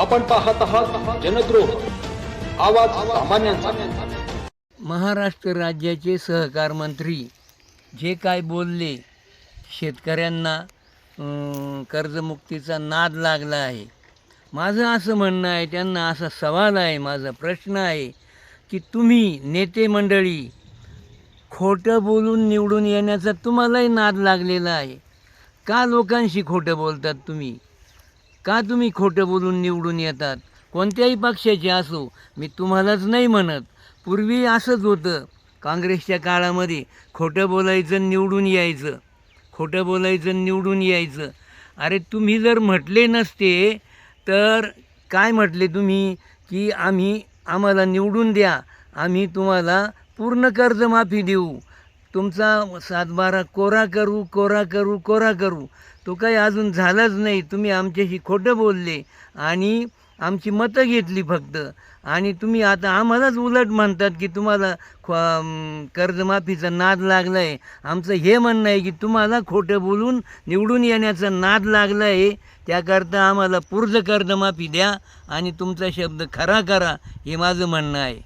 आपण पाहत आहात जनद्रोह. आवाज सामान्यांचा. महाराष्ट्र राज्याचे सहकार मंत्री जे काय बोलले शेतकऱ्यांना कर्जमुक्तीचा नाद लागला आहे. माझं असं म्हणणं आहे त्यांना असा सवाल आहे माझा प्रश्न आहे की तुम्ही नेते मंडळी खोटं बोलून निवडून येण्याचा तुम्हालाही नाद लागलेला आहे. का लोकांशी खोटं बोलतात तुम्ही? का तुम्ही खोटं बोलून निवडून येतात? कोणत्याही पक्षाचे असो मी तुम्हालाच नाही म्हणत. पूर्वी असंच होतं. काँग्रेसच्या काळामध्ये खोटं बोलायचं निवडून यायचं. खोटं बोलायचं निवडून यायचं. अरे तुम्ही जर म्हटले नसते तर काय म्हटले तुम्ही? की आम्ही आम्हाला निवडून द्या. आम्ही तुम्हाला पूर्ण कर्जमाफी देऊ. तुमचा सातबारा कोरा करू कोरा करू कोरा करू. तो काही अजून झालाच नाही. तुम्ही आमच्याशी खोटं बोलले आणि आमची मतं घेतली फक्त. आणि तुम्ही आता आम्हालाच उलट म्हणतात की तुम्हाला खो कर्जमाफीचा नाद लागला आहे आमचं हे म्हणणं आहे की तुम्हाला खोटं बोलून निवडून येण्याचा नाद लागला आहे त्याकरता आम्हाला पूर्ण कर्जमाफी द्या आणि तुमचा शब्द खरा करा हे माझं म्हणणं आहे.